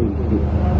coisa.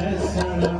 Let's go.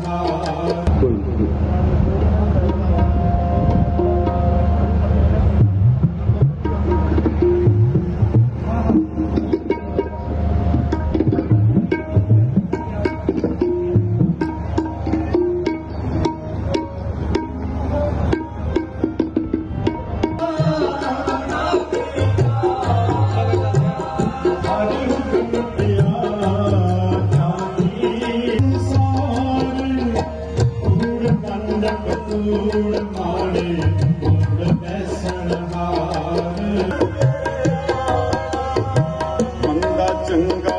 ਮੂੜਕ ਕੂੜ ਮਾੜੇ ਕੂੜ ਬੈਸਣ ਹਾਰ ਮੰਦਾ ਚੰਗਾ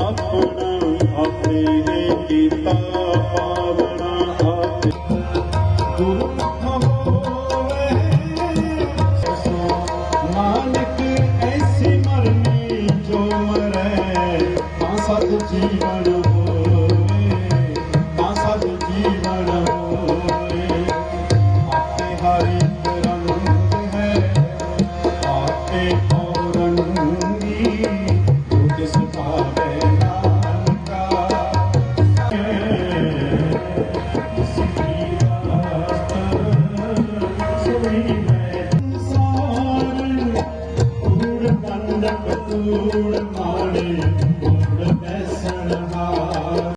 ਆਪਣਾ ਆਪੇ ਹੀ ਕੀਤਾ ਪਾਵਣਾ ਆਪੇ। ਗੁਰੂ ਜੀਵਨ ਹੋ Lord.